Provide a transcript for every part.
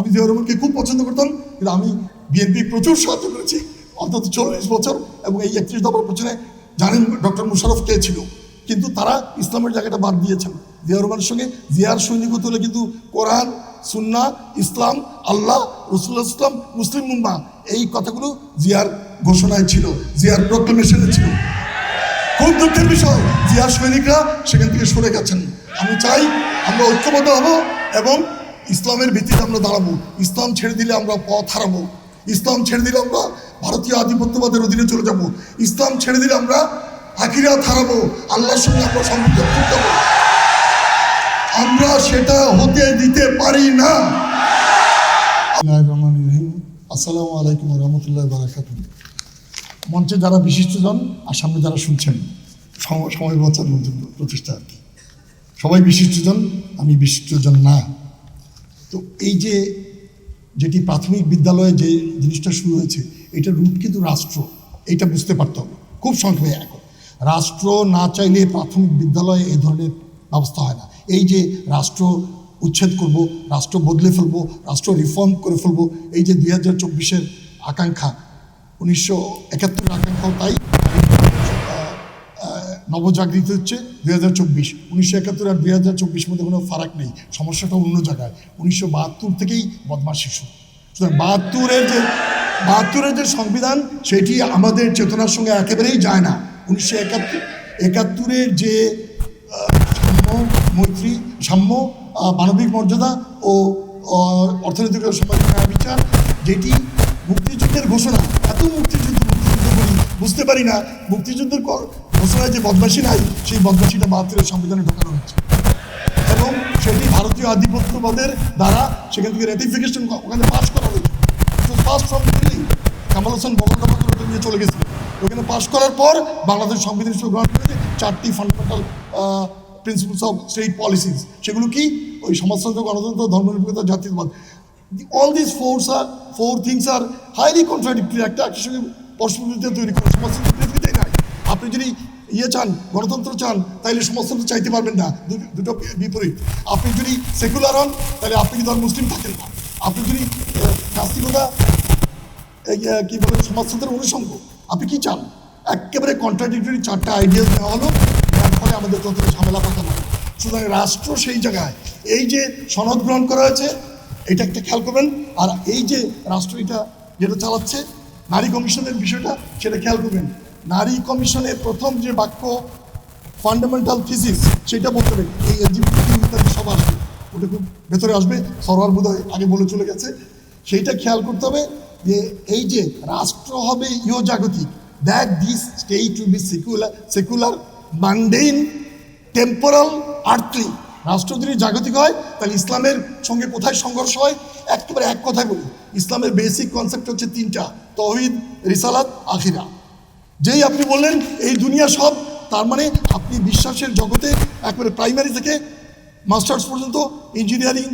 আমি জিয়া রহমানকে খুব পছন্দ করতাম, কিন্তু আমি বিএনপি প্রচুর সাহায্য করেছি, অন্তত চল্লিশ বছর, এবং এই একত্রিশ দফার পেছনে জানেন ডক্টর মুশারফ কে ছিল। কিন্তু তারা ইসলামের জায়গাটা বাদ দিয়েছেন। জিয়া রহমানের সঙ্গে জিয়ার সৈনিক হলে কিন্তু কোরআন, সুন্না, ইসলাম, আল্লাহ রসুল্লাহ ইসলাম মুসলিম মুম্মা, এই কথাগুলো জিয়ার ঘোষণায় ছিল, জিয়ার প্রোক্লেমেশনে ছিল। খুব দুঃখের বিষয়, জিয়ার সৈনিকরা সেখান থেকে সরে গেছেন। আমি চাই আমরা ঐক্যবদ্ধ হব এবং ইসলামের ভিত্তিতে আমরা দাঁড়াবো। ইসলাম ছেড়ে দিলে আমরা পথ হারাবো। ইসলাম ছেড়ে দিলে আমরা ভারতীয় আধিপত্যবাদের অধীনে চলে যাব। ইসলাম ছেড়ে দিলে আমরা আখিরাত হারাবো। আল্লাহর সঙ্গে আমরা সম্পর্ক আমরা সেটা হতে দিতে পারি না। আসসালামু আলাইকুম রহমতুল্লাহ বারাকাতুহ। মঞ্চে যারা বিশিষ্টজন আর সামনে যারা শুনছেন, সম- সময় বাঁচানোর প্রচেষ্টা আর কি। সবাই বিশিষ্টজন আমি বিশিষ্টজন না। তো এই যে যেটি প্রাথমিক বিদ্যালয়ে যে জিনিসটা শুরু হয়েছে এটা রুট কিন্তু রাষ্ট্র, এটা বুঝতে পারতে হবে। খুব সংক্ষেপে এখন। রাষ্ট্র না চাইলে প্রাথমিক বিদ্যালয়ে এ ধরনের ব্যবস্থা হয় না। এই যে রাষ্ট্র উচ্ছেদ করব, রাষ্ট্র বদলে ফেলব, রাষ্ট্র রিফর্ম করে ফেলব, এই যে দুই হাজার চব্বিশের আকাঙ্ক্ষা, উনিশশো একাত্তরের আকাঙ্ক্ষাও তাই। নবজাগৃত হচ্ছে দুই হাজার চব্বিশ। উনিশশো একাত্তর আর দুই হাজার চব্বিশ মধ্যে কোনো ফারাক নেই। সমস্যাটা অন্য জায়গায়। উনিশশো বাহাত্তর থেকেই বদমাস শিশু। সুতরাং বাহাত্তরের যে বাহাত্তরের যে সংবিধান, সেটি আমাদের চেতনার সঙ্গে একেবারেই যায় না। উনিশশো একাত্তর একাত্তরের যে সাম্য, মৈত্রী, সাম্য মানবিক মর্যাদা ও অর্থনৈতিক বিচার, যেটি মুক্তিযুদ্ধের ঘোষণা। এত মুক্তিযুদ্ধ মুক্তিযুদ্ধ করি বুঝতে পারি না। মুক্তিযুদ্ধের ঘোষণায় যে বদমাসী নাই, সেই বদমাসীটা বাহাত্তরের সংবিধানে ঢোকানো হয়েছে। এবং সেটি ভারতীয় আধিপত্যবাদের দ্বারা সেখান থেকে রেটিফিকেশন ওখানে পাশ করা হয়েছে। পাস ফ্রম দিল্লি কামাল হোসেন বঙ্গোপসাগর ওটা নিয়ে চলে গেছিল ওখানে পাস করার পর বাংলাদেশ সংবিধান হিসেবে গ্রহণ করেছে চারটি fundamental principles of state policies সেগুলো কি? ওই সমাজতন্ত্র, গণতন্ত্র, ধর্মনিরপেক্ষতা জাতীয়তাবাদ all this force are four things are highly contradictory একটা একটার সঙ্গে পরস্পর তৈরি করে। সমাজতন্ত্র নাই। আপনি যদি ইয়ে চান, গণতন্ত্র চান তাহলে সমাজতন্ত্র চাইতে পারবেন না। দুটো বিপরীত। আপনি যদি সেকুলার হন তাহলে আপনি আর মুসলিম থাকেন না। আপনি যদি নাস্তিকতা কি বলে, সমাজতন্ত্রের অনুষঙ্গ আপনি কি চান? একেবারে কন্ট্রাডিক্টরি চারটা আইডিয়াস দেওয়া হলো, যার ফলে আমাদের তন্ত্রে ঝামেলা পাতা নয় সুতরাং রাষ্ট্র সেই জায়গায়। এই যে সনদ গ্রহণ করা হয়েছে, এটা একটা খেয়াল করবেন। আর এই যে রাষ্ট্র এটা যেটা চালাচ্ছে, নারী কমিশনের বিষয়টা, সেটা খেয়াল করবেন। নারী কমিশনের প্রথম যে বাক্য ফান্ডামেন্টাল থিসিস সেটা বলতে হবে। এই এলজিবিটি ইত্যাদি সব আসবে। ওটা খুব ভেতরে আসবে। সরোয়ার বোধহয় আগে বলে চলে গেছে। সেইটা খেয়াল করতে হবে যে এই যে রাষ্ট্র হবে ইয় জাগতিক that this state to be secular secular mundane temporal earthly রাষ্ট্র যদি জাগতিক হয়, তাহলে ইসলামের সঙ্গে কোথায় সংঘর্ষ হয়? একেবারে এক কথায় বলি, ইসলামের বেসিক কনসেপ্ট হচ্ছে তিনটা, তহিদ, রিসালাত, আখিরা। যেই আপনি বললেন, এই দুনিয়া সব, তার মানে আপনি বিশ্বাসের জগতে একবারে প্রাইমারি থেকে মাস্টার্স পর্যন্ত ইঞ্জিনিয়ারিং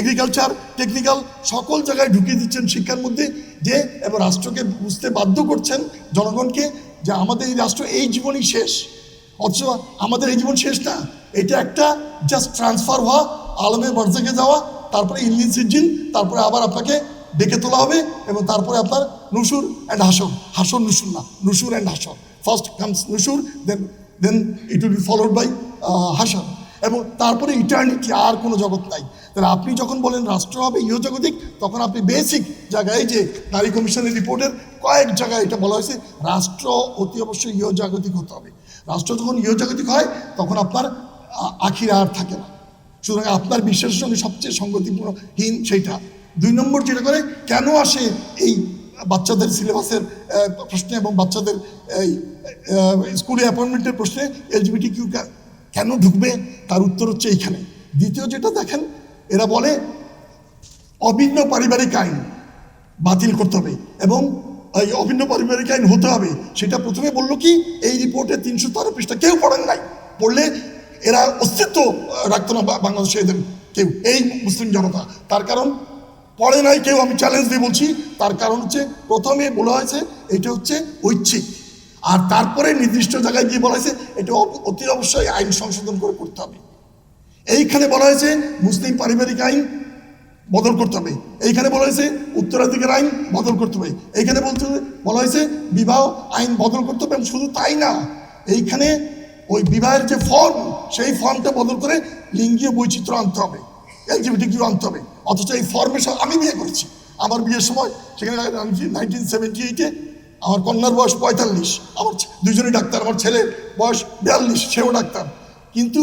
এগ্রিকালচার টেকনিক্যাল সকল জায়গায় ঢুকিয়ে দিচ্ছেন শিক্ষার মধ্যে, যে এবার রাষ্ট্রকে বুঝতে বাধ্য করছেন জনগণকে যে আমাদের এই রাষ্ট্র এই জীবনই শেষ। অথচ আমাদের এই জীবন শেষ না, এটা একটা জাস্ট ট্রান্সফার হওয়া, আলমে বর্জাকে যাওয়া, তারপরে ইল্লিন সিজিন তারপরে আবার আপনাকে ডেকে তোলা হবে এবং তারপরে আপনার নুসুর অ্যান্ড হাসর হাসর নুসুর না, নুসুর অ্যান্ড হাসর first comes নুসুর then then it will be followed by হাসর এবং তারপরে ইটার্নিটি আর কোনো জগৎ নাই। তাহলে আপনি যখন বলেন রাষ্ট্র হবে ইহজগতিক তখন আপনি বেসিক জায়গায় যে নারী কমিশনের রিপোর্টের কয়েক জায়গায় এটা বলা হয়েছে, রাষ্ট্র অতি অবশ্যই ইহজাগতিক হতে হবে। রাষ্ট্র যখন ইহজাগতিক হয়, তখন আপনার আখিরা আর থাকে না। সুতরাং আপনার বিশ্বাসের সঙ্গে সবচেয়ে সঙ্গতিপূর্ণহীন সেইটা। দুই নম্বর যেটা করে, কেন আসে এই বাচ্চাদের সিলেবাসের প্রশ্নে এবং বাচ্চাদের এই স্কুলে অ্যাপয়েন্টমেন্টের প্রশ্নে এলজিবিটি কিউ কেন ঢুকবে? তার উত্তর হচ্ছে এইখানে। দ্বিতীয় যেটা দেখেন, এরা বলে, অভিন্ন পারিবারিক আইন বাতিল করতে হবে এবং এই অভিন্ন পারিবারিক আইন হতে হবে। সেটা প্রথমে বলল কি, এই রিপোর্টে তিনশো তেরো পৃষ্ঠা কেউ পড়েন নাই। পড়লে এরা অস্তিত্ব রাখতো না বাংলাদেশে এদের কেউ, এই মুসলিম জনতা। তার কারণ পড়ে নাই কেউ আমি চ্যালেঞ্জ দিয়ে বলছি, তার কারণ হচ্ছে প্রথমে বলা হয়েছে এটা হচ্ছে ঐচ্ছিক। আর তারপরে নির্দিষ্ট জায়গায় গিয়ে বলা হয়েছে এটা অতি অবশ্যই আইন সংশোধন করে করতে হবে। এইখানে বলা হয়েছে মুসলিম পারিবারিক আইন বদল করতে হবে। এইখানে বলা হয়েছে উত্তরাধিকার আইন বদল করতে হবে। এইখানে বলতে বলা হয়েছে বিবাহ আইন বদল করতে হবে এবং শুধু তাই না, এইখানে ওই বিবাহের যে ফর্ম সেই ফর্মটা বদল করে লিঙ্গীয় বৈচিত্র্য আনতে হবে। এলজিবিটি কিউ আনতে হবে। অথচ এই ফর্মেশন আমি বিয়ে করেছি। আমার বিয়ের সময় সেখানে নাইনটিন সেভেন্টি এইটে আমার কন্যার বয়স পঁয়তাল্লিশ। আমার দুজনেই ডাক্তার, আমার ছেলের বয়স বিয়াল্লিশ, সেও ডাক্তার। কিন্তু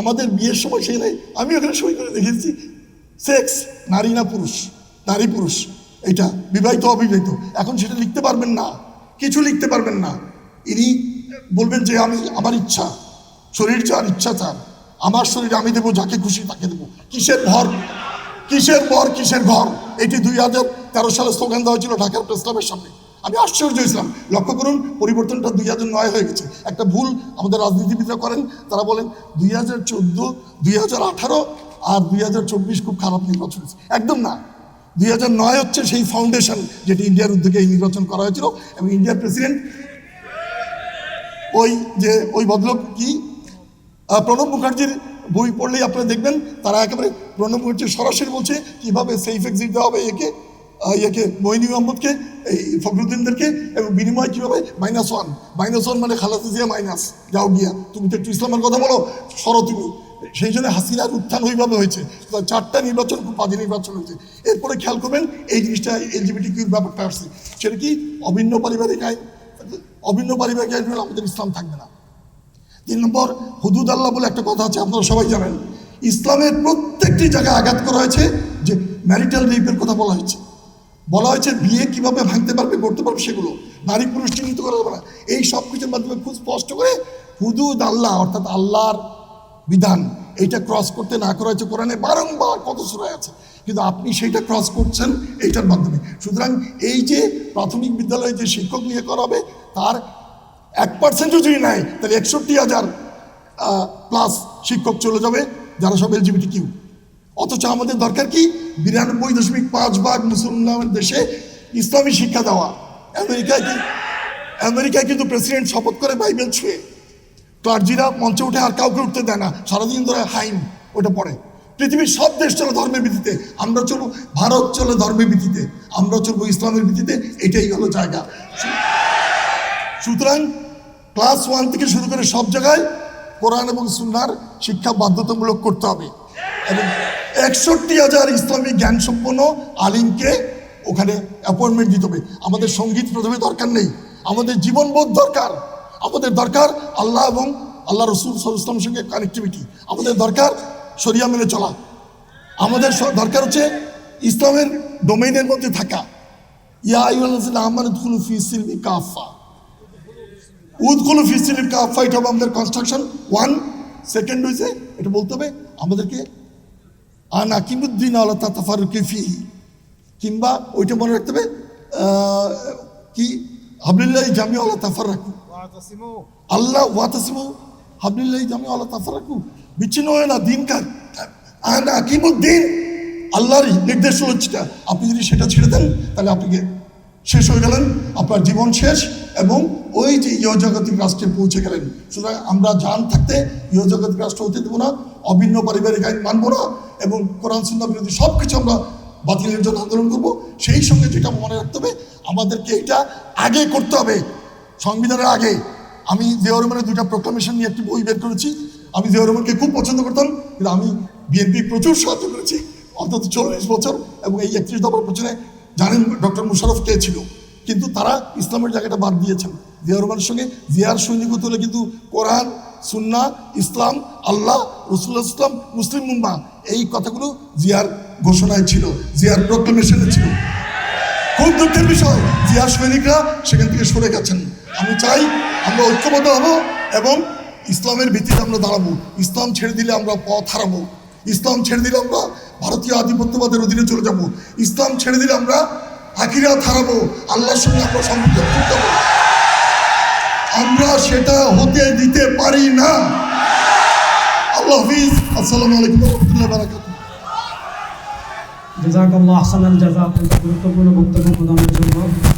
আমাদের বিয়ের সময় সেখানে আমি ওখানে সই করে দেখেছি সেক্স নারী না পুরুষ, নারী পুরুষ। এটা বিবাহিত, অবিবাহিত। এখন সেটা লিখতে পারবেন না। কিছু লিখতে পারবেন না। ইনি বলবেন যে আমি, আমার ইচ্ছা, শরীর চার ইচ্ছা চার আমার শরীরে আমি দেবো, যাকে খুশি তাকে দেবো। কিসের ঘর কিসের বর কিসের ঘর? এটি দুই হাজার তেরো সালে স্লোগান দেওয়া হয়েছিল ঢাকার প্রেস ক্লাবের সামনে। আমি আশ্চর্য হয়েছিলাম। লক্ষ্য করুন, পরিবর্তনটা দুই হাজার নয় হয়ে গেছে। একটা ভুল আমাদের রাজনীতিবিদরা করেন, তারা বলেন দুই হাজার চোদ্দ, দুই হাজার আঠারো আর দুই হাজার চব্বিশ খুব খারাপ নির্বাচন হয়েছে। একদম না। দুই হাজার নয় হচ্ছে সেই ফাউন্ডেশন যেটি ইন্ডিয়ার উদ্যোগে এই নির্বাচন করা হয়েছিল। এবং ইন্ডিয়ার প্রেসিডেন্ট ওই যে, ওই ভদ্রলোক কি? প্রণব মুখার্জির বই পড়লেই আপনারা দেখবেন তারা একেবারে প্রণব মুখার্জি সরাসরি বলছে, কীভাবে সেফ এক্সিট দেওয়া হবে একে ইয়েকে মইনি মোহাম্মদকে এই ফখরুদ্দিনদেরকে এবং বিনিময় কীভাবে মাইনাস ওয়ান মাইনাস ওয়ান মানে খালাসি জিয়া মাইনাস যাও গিয়া, তুমি তো একটু ইসলামের কথা বলো, সরো তুমি। সেই জন্য হাসিনার উত্থান ওইভাবে হয়েছে চারটা নির্বাচন খুব বাজে নির্বাচন হয়েছে। এরপরে খেয়াল করবেন এই জিনিসটা এলজিবিটি কিউর ব্যাপারটা আসছে। সেটা কি অভিন্ন পারিবারিক আইন? অভিন্ন পারিবারিক আইন হলে আমাদের ইসলাম থাকবে না। তিন নম্বর, হুদুদ আল্লাহ বলে একটা কথা আছে, আপনারা সবাই জানেন। ইসলামের প্রত্যেকটি জায়গায় আঘাত করা হয়েছে যে ম্যারিটাল রেপের কথা বলা হয়েছে। বলা হয়েছে বিয়ে কীভাবে ভাঙতে পারবে, করতে পারবে সেগুলো। নারী পুরুষ চিহ্নিত করা যাবে না। এই সব কিছুর মাধ্যমে খুব স্পষ্ট করে হুদুদ আল্লাহ, অর্থাৎ আল্লাহর বিধান এইটা ক্রস করতে না করা হয়েছে কোরআনে, বারংবার কত সুরায় আছে। কিন্তু আপনি সেইটা ক্রস করছেন এইটার মাধ্যমে। সুতরাং এই যে প্রাথমিক বিদ্যালয়ে যে শিক্ষক নিয়ে করা হবে, তার এক পার্সেন্টও যদি নেয় তাহলে একষট্টি হাজার প্লাস শিক্ষক চলে যাবে, যারা সব এলজিবিটি কিউ অথচ আমাদের দরকার কি? বিরানব্বই দশমিক পাঁচ ভাগ মুসলমানের দেশে ইসলামী শিক্ষা দেওয়া। আমেরিকায় কি আমেরিকায় কিন্তু প্রেসিডেন্ট শপথ করে বাইবেল ছুঁয়ে। ক্লার্জিরা মঞ্চে উঠে আর কাউকে উঠতে দেয় না। সারাদিন ধরে হাইম ওটা পড়ে। পৃথিবীর সব দেশ চলে ধর্মের ভিত্তিতে। আমরা চলবো ভারত চলে ধর্মের ভিত্তিতে। আমরা চলবো ইসলামের ভিত্তিতে। এটাই হলো জায়গা। সুতরাং ক্লাস ওয়ান থেকে শুরু করে সব জায়গায় কোরআন এবং সুন্নার শিক্ষা বাধ্যতামূলক করতে হবে। এবং একষট্টি হাজার ইসলামিক জ্ঞান সম্পন্ন আলিমকে ওখানে অ্যাপয়েন্টমেন্ট দিতে হবে। আমাদের সংগীত প্রথমে দরকার নেই, আমাদের জীবনবোধ দরকার, আমাদের দরকার আল্লাহ এবং আল্লাহ রসুল ইসলামের সঙ্গে কানেক্টিভিটি আমাদের দরকার সরিয়া মেনে চলা। আমাদের দরকার হচ্ছে ইসলামের ডোমেইনের মধ্যে থাকা। ইয়া আহমান ফি কাফা উদগুলো ফিস্টিলের ফাইট হবে আমাদের কনস্ট্রাকশন ওয়ান সেকেন্ড হয়েছে এটা বলতে হবে আমাদেরকে আনা কিমুদ্দিন আল্লাহ তাফারুকি ফি কিংবা ওইটা মনে রাখতে হবে কি? হাবলিল্লাহ জামি আল্লাহ তাফার রাখু আল্লাহ ওয়াতাসিম হাবলিল্লাহ জামি আল্লাহ তাফার রাখু বিচ্ছিন্ন হয়ে না দিন দিনকার আনা কিমুদ্দিন। আল্লাহর নির্দেশ হচ্ছে আপনি যদি সেটা ছেড়ে দেন তাহলে আপনি শেষ হয়ে গেলেন। আপনার জীবন শেষ। এবং ওই যে ইহজগতিক রাষ্ট্রে পৌঁছে গেলেন। সুতরাং আমরা জান থাকতে ইহজগতিক রাষ্ট্র হতে দেবো না, অভিন্ন পারিবারিক আইন মানবো না এবং কোরআন সুন্না বিরোধী সব কিছু আমরা বাতিলের জন্য আন্দোলন করব। সেই সঙ্গে যেটা মনে রাখতে হবে, আমাদেরকে এটা আগে করতে হবে। সংবিধানের আগে। আমি জিয়াউর রহমানের দুটা প্রোক্লামেশন নিয়ে একটি বই বের করেছি। আমি জিয়াউর রহমানকে খুব পছন্দ করতাম, কিন্তু আমি বিএনপি প্রচুর সাহায্য করেছি। অন্তত চল্লিশ বছর এবং এই একত্রিশ দফার পেছনে জানেন ডক্টর মুশারফ কে ছিল। কিন্তু তারা ইসলামের জায়গাটা বাদ দিয়েছেন। জিয়াউর রহমানের সঙ্গে জিয়ার সৈনিক হতে হলে কিন্তু কোরআন সুন্না ইসলাম, আল্লাহ রসুল্লাহ ইসলাম মুসলিম মুম্মা এই কথাগুলো জিয়ার ঘোষণায় ছিল, জিয়ার প্রোক্লামেশনে ছিল। খুব দুঃখের বিষয়, জিয়ার সৈনিকরা সেখান থেকে সরে গেছেন। আমি চাই আমরা ঐক্যবদ্ধ হব এবং ইসলামের ভিত্তিতে আমরা দাঁড়াবো। ইসলাম ছেড়ে দিলে আমরা পথ হারাবো। ইসলাম ছেড়ে দিলে আমরা ভারতীয় আধিপত্যবাদের অধীনে চলে যাব। ইসলাম ছেড়ে দিলে আমরা আখিরাত হারাবো আল্লাহ সঙ্গে আমরা সম্পর্ক করতে আমরা সেটা হতে দিতে পারি না। আল্লাহ হাফিজ, আসসালামু আলাইকুম রহমতুল্লাহ বারাকাত জাজাকাল্লাহ আহসানাল জাযা আপনাদের গুরুত্বপূর্ণ বক্তব্য প্রদানের জন্য